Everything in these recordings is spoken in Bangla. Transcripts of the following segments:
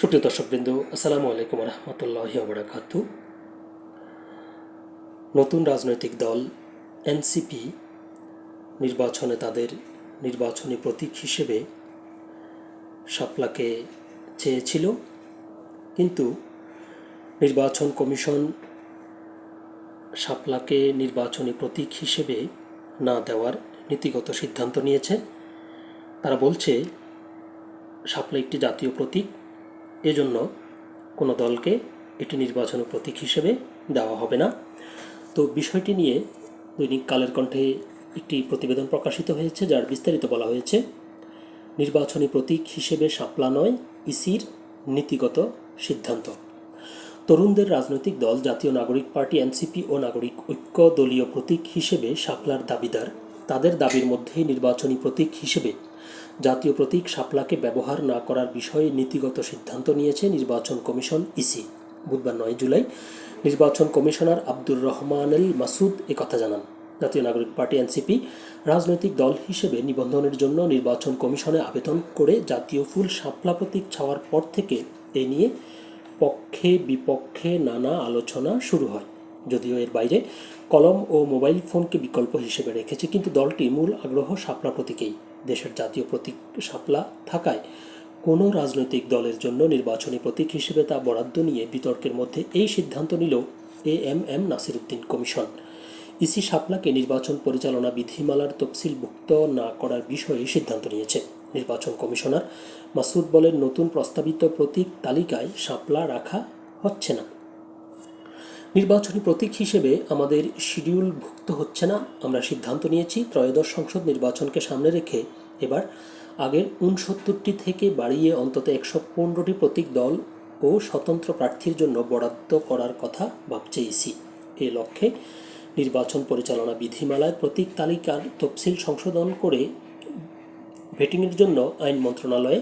সুপ্রিয় দর্শকবৃন্দ, আসসালামু আলাইকুম রহমতুল্লাহ বরাকাত নতুন রাজনৈতিক দল এনসিপি নির্বাচনে তাদের নির্বাচনী প্রতীক হিসেবে শাপলাকে চেয়েছিল, কিন্তু নির্বাচন কমিশন শাপলাকে নির্বাচনী প্রতীক হিসেবে না দেওয়ার নীতিগত সিদ্ধান্ত নিয়েছে। তারা বলছে শাপলা একটি জাতীয় প্রতীক। এজন্য কোনো দলকে এটি নির্বাচনী প্রতীক হিসেবে দেওয়া হবে না। তো বিষয়টি নিয়ে দৈনিক কালের কণ্ঠে একটি প্রতিবেদন প্রকাশিত হয়েছে, যার বিস্তারিত বলা হয়েছে। নির্বাচনী প্রতীক হিসেবে শাপলা নয়, ইসির নীতিগত সিদ্ধান্ত। তরুণদের রাজনৈতিক দল, জাতীয় নাগরিক পার্টি, এনসিপি ও নাগরিক ঐক্য দলীয় প্রতীক হিসেবে শাপলার দাবিদার। তাদের দাবির মধ্যেই নির্বাচনী প্রতীক হিসেবে জাতীয় প্রতীক শাপলাকে ব্যবহার না করার বিষয়ে নীতিগত সিদ্ধান্ত নিয়েছে নির্বাচন কমিশন ইসি। বুধবার নয় জুলাই নির্বাচন কমিশনার আব্দুর রহমানুল মাসুদ একথা জানান। জাতীয় নাগরিক পার্টি এনসিপি রাজনৈতিক দল হিসেবে নিবন্ধনের জন্য নির্বাচন কমিশনে আবেদন করে জাতীয় ফুল শাপলা প্রতীক ছাওয়ার পর থেকে এ নিয়ে পক্ষে বিপক্ষে নানা আলোচনা শুরু হয়। যদিও এর বাইরে কলম ও মোবাইল ফোনকে বিকল্প হিসেবে রেখেছে, কিন্তু দলটি মূল আগ্রহ শাপলা প্রতীকেই। দেশের জাতীয় প্রতীক শাপলা থাকায় কোনো রাজনৈতিক দলের জন্য নির্বাচনী প্রতীক হিসেবে তা বরাদ্দ নিয়ে বিতর্কের মধ্যে এই সিদ্ধান্ত নিল A M M Nasiruddin commission. EC শাপলাকে নির্বাচন পরিচালনা বিধিমালার তফসিলভুক্ত না করার বিষয়ে সিদ্ধান্ত নিয়েছে। নির্বাচন কমিশনার মাসুদ বলেন, নতুন প্রস্তাবিত প্রতীক তালিকায় শাপলা রাখা হচ্ছে না। নির্বাচনী প্রতীক হিসেবে আমাদের শিডিউলভুক্ত হচ্ছে না। আমরা সিদ্ধান্ত নিয়েছি ত্রয়োদশ সংসদ নির্বাচনকে সামনে রেখে এবার আগের উনসত্তরটি থেকে বাড়িয়ে অন্তত একশো পনেরোটি প্রতীক দল ও স্বতন্ত্র প্রার্থীর জন্য বরাদ্দ করার কথা ভাবছে ইসি। এ লক্ষ্যে নির্বাচন পরিচালনা বিধিমালায় প্রতীক তালিকার তফসিল সংশোধন করে ভেটিংয়ের জন্য আইন মন্ত্রণালয়ে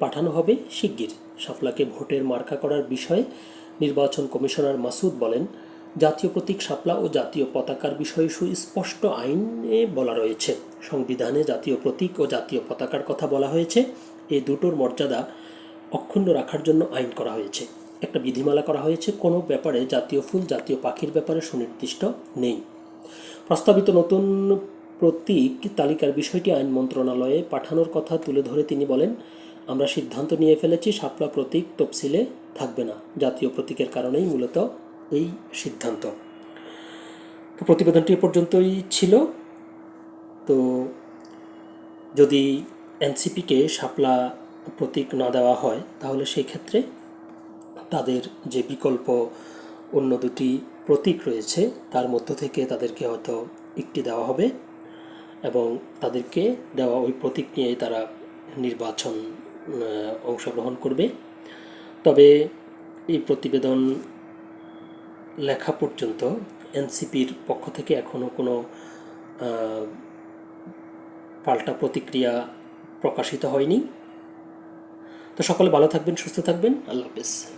পাঠানো হবে শিগগির। শাপলাকে ভোটের মার্কা করার বিষয়ে নির্বাচন কমিশনার মাসুদ বলেন, জাতীয় প্রতীক শাপলা ও জাতীয় পতাকার বিষয়ে সুস্পষ্ট আইনে বলা রয়েছে। সংবিধানে জাতীয় প্রতীক ও জাতীয় পতাকার কথা বলা হয়েছে। এই দুটোর মর্যাদা অক্ষুণ্ণ রাখার জন্য আইন করা হয়েছে। একটা বিধিমালা করা হয়েছে, কোনো ব্যাপারে জাতীয় ফুল, জাতীয় পাখির ব্যাপারে সুনির্দিষ্ট নেই। প্রস্তাবিত নতুন প্রতীক তালিকার বিষয়টি আইন মন্ত্রণালয়ে পাঠানোর কথা তুলে ধরে তিনি বলেন আমরা সিদ্ধান্ত নিয়ে ফেলেছি, শাপলা প্রতীক তফসিলে থাকবে না। জাতীয় প্রতীকের কারণেই মূলত এই সিদ্ধান্ত। তো প্রতিবেদনটি এ পর্যন্তই ছিল। তো যদি এনসিপিকে শাপলা প্রতীক না দেওয়া হয়, তাহলে সেই ক্ষেত্রে তাদের যে বিকল্প অন্য দুটি প্রতীক রয়েছে, তার মধ্য থেকে তাদেরকে হয়তো একটি দেওয়া হবে এবং তাদেরকে দেওয়া ওই প্রতীক নিয়েই তারা নির্বাচন অংশগ্রহণ করবে। তবে এই প্রতিবেদন লেখা পর্যন্ত এনসিপির পক্ষ থেকে এখনও কোনো পাল্টা প্রতিক্রিয়া প্রকাশিত হয়নি। তো সকলে ভালো থাকবেন, সুস্থ থাকবেন। আল্লাহ হাফেজ।